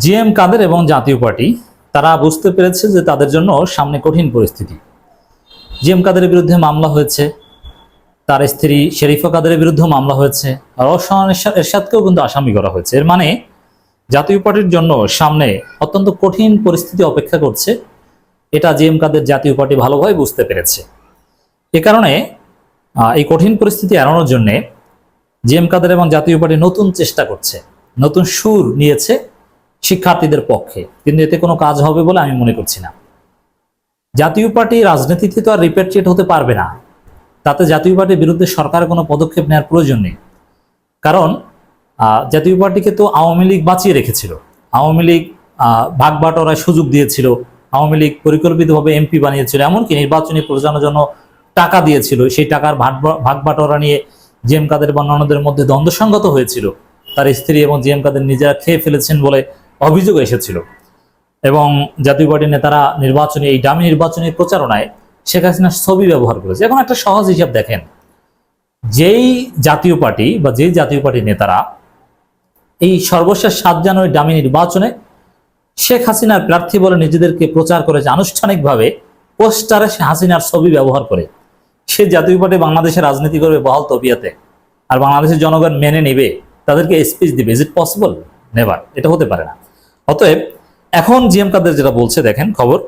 GM কাদের এবং জাতীয় party, তারা বুঝতে পেরেছে যে তাদের জন্য সামনে কঠিন পরিস্থিতি। জিএম কাদের বিরুদ্ধে মামলা হয়েছে, তার স্ত্রী শেরিফা কাদের বিরুদ্ধে মামলা হয়েছে, আর এরশাদ- এরশাদকেও কিন্তু আসামি করা হয়েছে। এর মানে জাতীয় পার্টির জন্য সামনে অত্যন্ত কঠিন পরিস্থিতি অপেক্ষা করছে। এটা জিএম কাদের জাতীয় পার্টি ভালোভাবে বুঝতে পেরেছে। এ কারণে এই কঠিন পরিস্থিতি এড়ানোর জন্যে জিএম কাদের এবং জাতীয় পার্টি নতুন চেষ্টা করছে, নতুন সুর নিয়েছে শিক্ষার্থীদের পক্ষে। কিন্তু এতে কোনো কাজ হবে বলে আমি মনে করছি না। জাতীয় পার্টি রাজনীতিতে তো আর রিপেট্রিয়েট হতে পারবে না। তাতে জাতীয় পার্টির বিরুদ্ধে সরকারের কোনো পদক্ষেপ নেওয়ার প্রয়োজন নেই। কারণ জাতীয় পার্টিকে তো আওয়ামী লীগ বাঁচিয়ে রেখেছিল। আওয়ামী লীগ আহ, ভাগ বাটোয়ারায় সুযোগ দিয়েছিল। আওয়ামী লীগ পরিকল্পিতভাবে এমপি বানিয়েছিল। এমনকি নির্বাচনী প্রচারণার জন্য টাকা দিয়েছিল। সেই টাকার ভাগ ভাগ বাটোয়ারা নিয়ে জিএম কাদের বর্ণনাদের মধ্যে দ্বন্দ্বসঙ্গত হয়েছিল। তার স্ত্রী এবং জিএম কাদের নিজেরা খেয়ে ফেলেছেন বলে অভিযোগ এসেছিল। এবং জাতীয় পার্টির নেতারা নির্বাচনী, এই ডামি নির্বাচনী প্রচারণায় শেখ হাসিনার ছবি ব্যবহার করেছে। এখন একটা সহজ হিসাব দেখেন। যেই জাতীয় পার্টি বা যেই জাতীয় পার্টির নেতারা এই সর্বশেষ সাত জানুয়ারি ডামি নির্বাচনে শেখ হাসিনার প্রার্থী বলে নিজেদেরকে প্রচার করেছে আনুষ্ঠানিকভাবে, পোস্টারে হাসিনার ছবি ব্যবহার করে। সে জাতীয় পার্টি বাংলাদেশের রাজনীতি করবে বহাল তবিয়াতে। আর বাংলাদেশের জনগণ মেনে নেবে, তাদেরকে স্পিচ দিবে। ইজ ইট পসিবল নেভার এটা হতে পারে না। অতএব এখন জিএম কাদের যেটা বলছে, দেখেন খবর,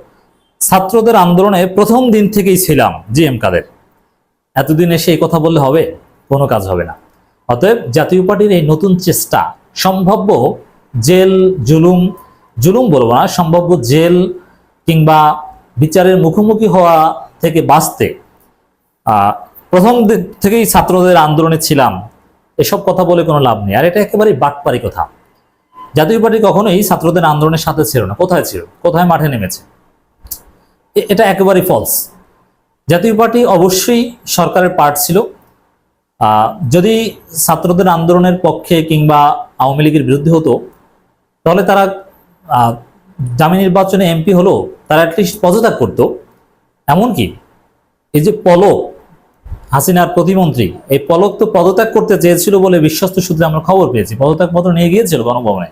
ছাত্রদের আন্দোলনে প্রথম দিন থেকেই ছিলাম জিএম কাদের। এতদিন এসে এই কথা বললে হবে, কোনো কাজ হবে না। অতএব জাতীয় পার্টির এই নতুন চেষ্টা, সম্ভাব্য জেল, জুলুম জুলুম বলব না, সম্ভাব্য জেল কিংবা বিচারের মুখোমুখি হওয়া থেকে বাঁচতে প্রথম থেকেই ছাত্রদের আন্দোলনে ছিলাম, এসব কথা বলে কোনো লাভ নেই। আর এটা একেবারেই বাটপারি কথা। জাতীয় পার্টি কখনোই ছাত্রদের আন্দোলনের সাথে ছিল না। কোথায় ছিল? কোথায় মাঠে নেমেছে? এটা একেবারেই ফলস জাতীয় পার্টি অবশ্যই সরকারের পার্ট ছিল। যদি ছাত্রদের আন্দোলনের পক্ষে কিংবা আওয়ামী লীগের বিরুদ্ধে হতো, তাহলে তারা জামি নির্বাচনে এমপি হলো তারা অ্যাটলিস্ট পদত্যাগ করতো। এমনকি এই যে পলক, হাসিনার প্রতিমন্ত্রী, এই পলক তো পদত্যাগ করতে চেয়েছিল বলে বিশ্বস্ত সূত্রে আমরা খবর পেয়েছি। পদত্যাগ পত্র নিয়ে গিয়েছিল গণভবনে।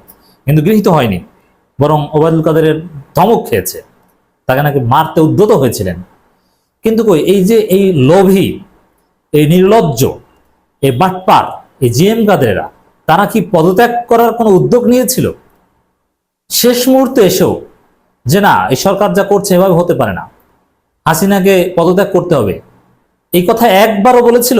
কিন্তু গৃহীত হয়নি, বরং ওবায়দুল কাদেরের ধমক খেয়েছে। তাকে নাকি মারতে উদ্যত হয়েছিলেন। কিন্তু কই, এই যে এই লোভী, এই নির্লজ্জ, এই বাটপার, এই জিএম কাদেরা তারা কি পদত্যাগ করার কোনো উদ্যোগ নিয়েছিল? শেষ মুহূর্তে এসেও যে না, এই সরকার যা করছে এভাবে হতে পারে না। হাসিনাকে পদত্যাগ করতে হবে। এই কথা একবারও বলেছিল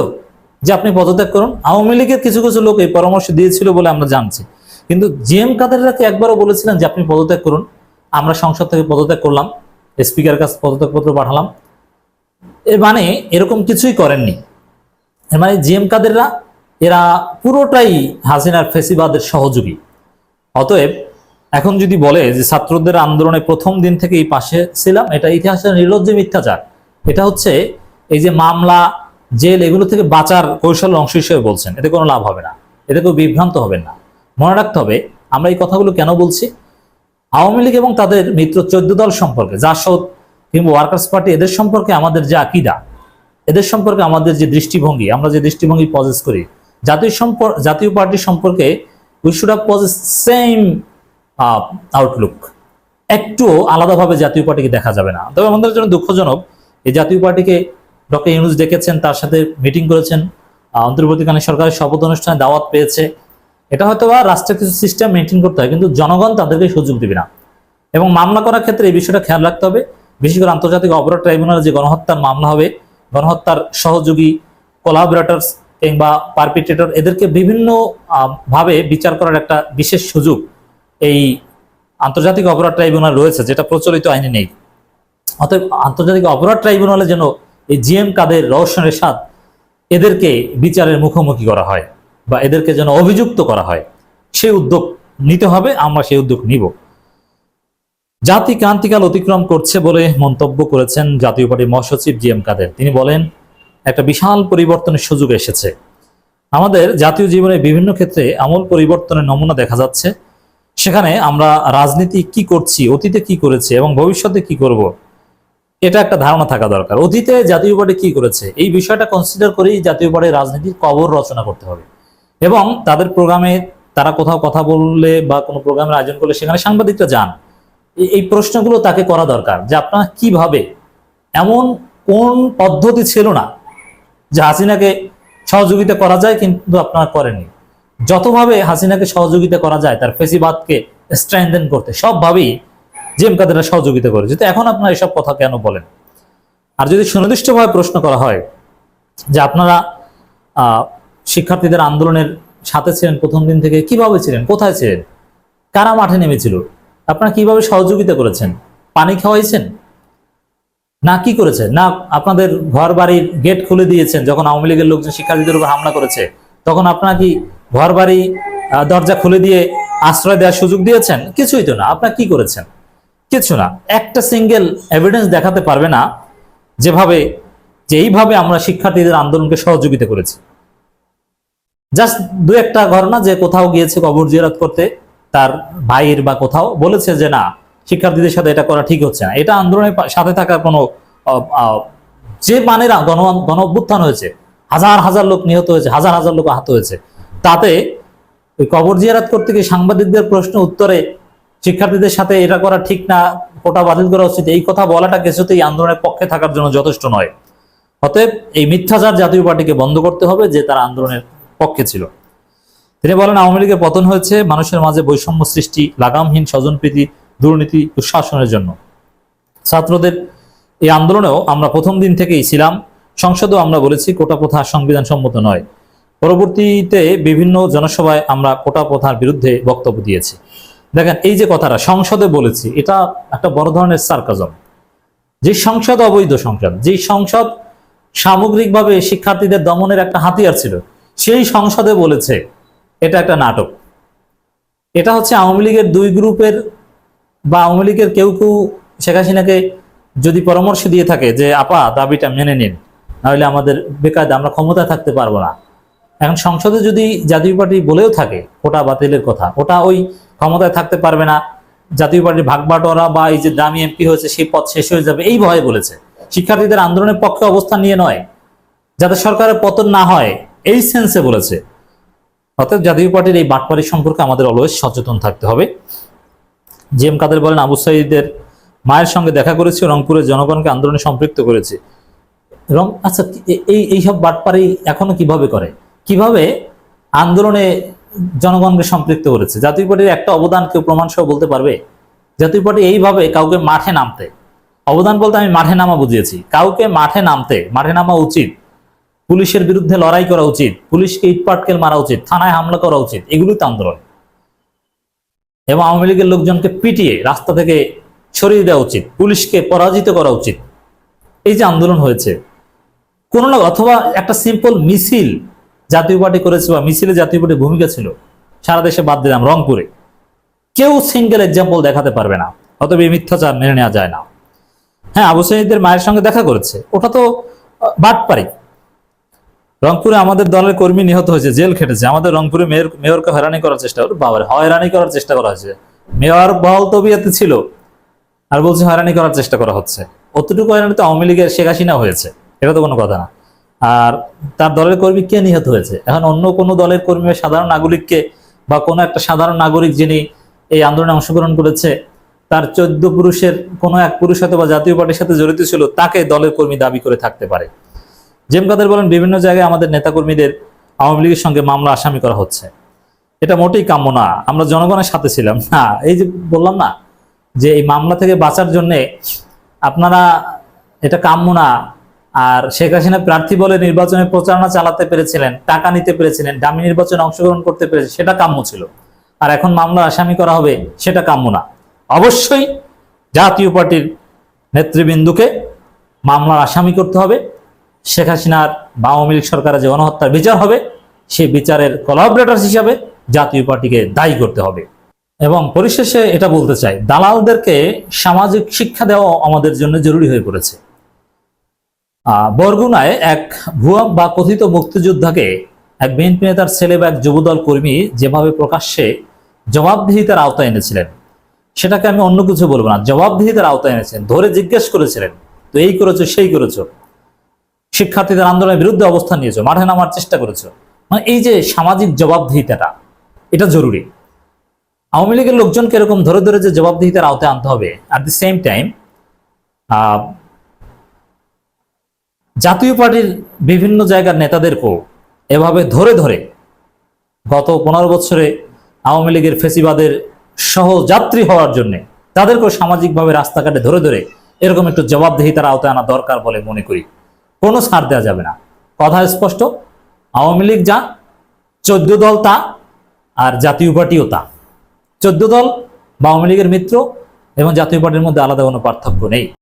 যে, আপনি পদত্যাগ করুন। আওয়ামী লীগের কিছু কিছু লোক এই পরামর্শ দিয়েছিল বলে আমরা জানছি। কিন্তু জিএম কাদেররা কি একবারও বলেছিলেন যে, আপনি পদত্যাগ করুন। আমরা সংসদ থেকে পদত্যাগ করলাম স্পিকার কাছে পদত্যাগপত্র পাঠালাম। এর মানে এরকম কিছুই করেননি। এর মানে জিএম কাদেররা এরা পুরোটাই হাসিনার ফেসিবাদের সহযোগী। অতএব এখন যদি বলে যে, ছাত্রদের আন্দোলনে প্রথম দিন থেকে এই পাশে ছিলাম, এটা ইতিহাসের নির্লজ্জ মিথ্যাচার। এটা হচ্ছে এই যে মামলা, জেল, এগুলো থেকে বাঁচার কৌশল অংশ হিসেবে বলছেন। এতে কোনো লাভ হবে না। এতে কেউ বিভ্রান্ত হবেন না। মনে রাখতে হবে, আমরা এই কথাগুলো কেন বলছি? আওয়ামী লীগ এবং তাদের মিত্র চোদ্দ দল সম্পর্কে, জাসদ কিংবা ওয়ার্কার্স পার্টি এদের সম্পর্কে আমাদের যে আকিদা, এদের সম্পর্কে আমাদের যে দৃষ্টিভঙ্গি, আমরা যে দৃষ্টিভঙ্গি পজেস করি, জাতীয় সম্পর্ক জাতীয় পার্টি সম্পর্কে we should have possess same outlook একটু আলাদাভাবে জাতীয় পার্টিকে দেখা যাবে না। তবে আমাদের জন্য দুঃখজনক, এই জাতীয় পার্টিকে ডক্টর ইউনুস ডেকেছেন, তার সাথে মিটিং করেছেন অন্তর্বর্তীকালীন সরকারের শপথ অনুষ্ঠানে দাওয়াত পেয়েছে। এটা হয়তো বা রাষ্ট্রের কিছু সিস্টেম মেনটেন করতে হয়, কিন্তু জনগণ তাদেরকে সুযোগ দিবে না। এবং মামলা করার ক্ষেত্রে এই বিষয়টা খেয়াল রাখতে হবে। বিশেষ করে আন্তর্জাতিক অপরাধ ট্রাইব্যুনালে যে গণহত্যার মামলা হবে, গণহত্যার সহযোগী কোলাবরেটরস কিংবা পারপিটেটর এদেরকে বিভিন্ন ভাবে বিচার করার একটা বিশেষ সুযোগ এই আন্তর্জাতিক অপরাধ ট্রাইব্যুনাল রয়েছে, যেটা প্রচলিত আইনে নেই। অতএব আন্তর্জাতিক অপরাধ ট্রাইব্যুনালে যেন এই জিএম কাদের রওশন এরশাদ এদেরকে বিচারের মুখোমুখি করা হয়। বা এদেরকে যেন অভিযুক্ত করা হয় সেই উদ্যোগ নিতে হবে, আমরা সেই উদ্যোগ নিব। জাতি ক্রান্তিকাল অতিক্রম করছে বলে মন্তব্য করেছেন জাতীয় পার্টির মহাসচিব জি এম কাদের। তিনি বলেন, একটা বিশাল পরিবর্তনের সুযোগ এসেছে। আমাদের জাতীয় জীবনে বিভিন্ন ক্ষেত্রে আমূল পরিবর্তনের নমুনা দেখা যাচ্ছে। সেখানে আমরা রাজনীতি কি করছি, অতীতে কি করেছে এবং ভবিষ্যতে কি করব, এটা একটা ধারণা থাকা দরকার। অতীতে জাতীয় পার্টি কি করেছে, এই বিষয়টা কনসিডার করেই জাতীয় পার্টির রাজনীতির কবর রচনা করতে হবে। এবং তাদের প্রোগ্রামে তারা কোথাও কথা বললে বা কোনো প্রোগ্রামের আয়োজন করলে সেখানে সাংবাদিকরা যান। এই প্রশ্নগুলো তাকে করা দরকার যে আপনারা কীভাবে এমন কোন পদ্ধতি ছিল না যে হাসিনাকে সহযোগিতা করা যায় কিন্তু আপনারা করেননি। যতভাবে হাসিনাকে সহযোগিতা করা যায়, তার ফেসিবাদকে স্ট্রেংথেন করতে সবভাবেই জেম কাদেরা সহযোগিতা করেছে। তো এখন আপনারা এসব কথা কেন বলেন? আর যদি সুনির্দিষ্টভাবে প্রশ্ন করা হয় যে আপনারা শিক্ষার্থীদের আন্দোলনের সাথে ছিলেন, প্রথম দিন থেকে কীভাবে ছিলেন? কোথায় ছিলেন? কারা মাঠে নেমেছিল? আপনারা কীভাবে সহযোগিতা করেছেন? পানি খাওয়াইছেন? না কি করেছেন? না আপনাদের ঘর বাড়ির গেট খুলে দিয়েছেন যখন আওয়ামী লীগের লোকজন শিক্ষার্থীদের উপর হামলা করেছে? তখন আপনারা কি ঘর বাড়ি দরজা খুলে দিয়ে আশ্রয় দেওয়ার সুযোগ দিয়েছেন? কিছুই তো না। আপনারা কি করেছেন? কিছু না। একটা সিঙ্গেল এভিডেন্স দেখাতে পারবে না যেভাবে যে এইভাবে আমরা শিক্ষার্থীদের আন্দোলনকে সহযোগিতা করেছি। জাস্ট দু একটা ঘটনা যে কোথাও গিয়েছে কবর জিয়ারত করতে, তার ভাইয়ের বা কোথাও বলেছে যে, না, শিক্ষার্থীদের সাথে এটা করা ঠিক হচ্ছে না। এটা আন্দোলনের সাথে থাকার কোনো যে মানের গণ গণ অভ্যুত্থান হয়েছে, হাজার হাজার লোক নিহত হয়েছে, হাজার হাজার লোক আহত হয়েছে। তাতে ওই কবর জিয়ারাত করতে গিয়ে সাংবাদিকদের প্রশ্ন উত্তরে, শিক্ষার্থীদের সাথে এটা করা ঠিক না, কোটা বাতিল করা উচিত। এই কথা বলাটা কিছুতেই আন্দোলনের পক্ষে থাকার জন্য যথেষ্ট নয়। অতএব এই মিথ্যাচার জাতীয় পার্টিকে বন্ধ করতে হবে, যে তারা আন্দোলনের পক্ষে ছিল। তিনি বলেন, আওয়ামী লীগের পতন হয়েছে মানুষের মাঝে বৈষম্য সৃষ্টি, লাগামহীন স্বজনপ্রীতি, দুর্নীতি, দুঃশাসনের জন্য। ছাত্রদের এই আন্দোলনেও আমরা প্রথম দিন থেকেই ছিলাম। সংসদেও আমরা বলেছি, কোটা প্রথা সংবিধান সম্মত নয়। পরবর্তীতে বিভিন্ন জনসভায় আমরা কোটা প্রথার বিরুদ্ধে বক্তব্য দিয়েছি। দেখেন, এই যে কথাটা, সংসদে বলেছি, এটা একটা বড় ধরনের সার্কাজম। যে সংসদ অবৈধ সংসদ, যে সংসদ সামগ্রিকভাবে শিক্ষার্থীদের দমনের একটা হাতিয়ার ছিল সেই সংসদে বলেছে, এটা একটা নাটক। এটা হচ্ছে আওয়ামী লীগের দুই গ্রুপের বা আওয়ামী লীগের কেউ কেউ শেখ হাসিনাকে যদি পরামর্শ দিয়ে থাকে যে, আপা, দাবিটা মেনে নিন, নাহলে আমাদের বেকায়দা, আমরা ক্ষমতায় থাকতে পারব না। এখন সংসদে যদি জাতীয় পার্টি বলেও থাকে, ওটা বাতিলের কথা। ওটা ওই ক্ষমতায় থাকতে পারবে না। জাতীয় পার্টির ভাগবাটোয়ারা বা এই যে দামি এমপি হয়েছে, সেই পথ শেষ হয়ে যাবে, এই ভয়ে বলেছে। শিক্ষার্থীদের আন্দোলনের পক্ষে অবস্থান নিয়ে নয়। যাতে সরকারের পতন না হয় এই সেন্সে বলেছে। অর্থাৎ জাতীয় পার্টির এই বাটপাড়ি সম্পর্কে আমাদের অলওয়েজ সচেতন থাকতে হবে। জি এম কাদের বলেন, আবু সাইদের মায়ের সঙ্গে দেখা করেছি, রংপুরের জনগণকে আন্দোলনে সম্পৃক্ত করেছে। রং আচ্ছা এই, এইসব বাটপাড়ি এখনও কীভাবে করে? কীভাবে আন্দোলনে জনগণকে সম্পৃক্ত করেছে? জাতীয় পার্টির একটা অবদান কেউ প্রমাণ সহ বলতে পারবে? জাতীয় পার্টি এইভাবে কাউকে মাঠে নামতে? অবদান বলতে আমি মাঠে নামা বুঝিয়েছি। কাউকে মাঠে নামতে, মাঠে নামা উচিত। পুলিশের বিরুদ্ধে লড়াই করা উচিত, পুলিশকে ইটপাটকেল মারা উচিত, থানায় হামলা করা উচিত, এগুলোই তো আন্দোলন। এবং আওয়ামী লীগের লোকজনকে পিটিয়ে রাস্তা থেকে সরিয়ে দেওয়া উচিত, পুলিশকে পরাজিত করা উচিত। এই যে আন্দোলন হয়েছে, কোনো না অথবা একটা সিম্পল মিছিল জাতীয় পার্টি করেছে বা মিছিলে জাতীয় পার্টির ভূমিকা ছিল, সারা দেশে বাদ দিলাম রংপুরে। কেউ সিঙ্গেল এক্সাম্পল দেখাতে পারবে না, অতএব এই মিথ্যাচার মেনে নেওয়া যায় না। হ্যাঁ আবু সাইদের মায়ের সঙ্গে দেখা করেছে, ওটা তো বাটপারি। রংপুরে আমাদের দলের কর্মী নিহত হয়েছে, জেল খেটেছে। আমাদের রংপুরে মেয়র মেয়রকে হয়রানি করার চেষ্টা করে বাবার, হয়রানি করার চেষ্টা করা হয়েছে। মেয়র বহল তবিয়াতে ছিল, আর বলছে হয়রানি করার চেষ্টা করা হচ্ছে। অতটুকু হয়রানি তো আওয়ামী লীগের শেখ হাসিনা হয়েছে, এটা তো কোনো কথা না। আর তার দলের কর্মী কে নিহত হয়েছে? এখন অন্য কোনো দলের কর্মী সাধারণ নাগরিককে বা কোনো একটা সাধারণ নাগরিক যিনি এই আন্দোলনে অংশগ্রহণ করেছে, তার চোদ্দ পুরুষের কোনো এক পুরুষ হয়তো বা জাতীয় পার্টির সাথে জড়িত ছিল, তাকে দলের কর্মী দাবি করে থাকতে পারে। জেম কাদের বলেন, বিভিন্ন জায়গায় আমাদের নেতাকর্মীদের আওয়ামী লীগের সঙ্গে মামলা আসামি করা হচ্ছে। এটা মোটেই কাম্য না। আমরা জনগণের সাথে ছিলাম। না, এই যে বললাম না, যে এই মামলা থেকে বাঁচার জন্যে আপনারা এটা কাম্য না। আর শেখ হাসিনা প্রার্থী বলে নির্বাচনে প্রচারণা চালাতে পেরেছিলেন, টাকা নিতে পেরেছিলেন, দামি নির্বাচনে অংশগ্রহণ করতে পেরেছে সেটা কাম্য ছিল। আর এখন মামলা আসামি করা হবে, সেটা কাম্য না। অবশ্যই জাতীয় পার্টির নেতৃবৃন্দুকে মামলার আসামি করতে হবে। শেখ হাসিনার বা আওয়ামী লীগ সরকারের যে গণহত্যার বিচার হবে, সেই বিচারের কোলাবরেটর হিসাবে জাতীয় পার্টিকে দায়ী করতে হবে। এবং পরিশেষে এটা বলতে চাই, দালালদেরকে সামাজিক শিক্ষা দেওয়া আমাদের জন্য জরুরি হয়ে পড়েছে। বরগুনায় এক ভুয়া বা কথিত মুক্তিযোদ্ধাকে এক বিএনপি নেতার ছেলে বা এক যুবদল কর্মী যেভাবে প্রকাশ্যে জবাবদিহিতার আওতায় এনেছিলেন, সেটাকে আমি অন্য কিছু বলব না, জবাবদিহিতার আওতায় এনেছেন, ধরে জিজ্ঞেস করেছিলেন, তো এই করেছ, সেই করেছ। শিক্ষার্থীদের আন্দোলনের বিরুদ্ধে অবস্থান নিয়েছো, মাঠে নামার চেষ্টা করেছ। মানে এই যে সামাজিক জবাবদিহিতাটা, এটা জরুরি। আওয়ামী লীগের লোকজনকে এরকম ধরে ধরে যে জবাবদিহিতার আওতায় আনতে হবে অ্যাট দি সেম টাইম জাতীয় পার্টির বিভিন্ন জায়গার নেতাদেরকেও এভাবে ধরে ধরে গত পনেরো বছরে আওয়ামী লীগের ফেসিবাদের সহযাত্রী হওয়ার জন্য তাদেরকেও সামাজিকভাবে রাস্তাঘাটে ধরে ধরে এরকম একটু জবাবদিহিতার আওতায় আনা দরকার বলে মনে করি। কোনো ছাড় দেওয়া যাবে না। কথা স্পষ্ট। আওয়ামী লীগ যা, চোদ্দ দল তা, আর জাতীয় পার্টিও তা। চোদ্দ দল বা আওয়ামী লীগের মিত্র এবং জাতীয় পার্টির মধ্যে আলাদা কোনো পার্থক্য নেই।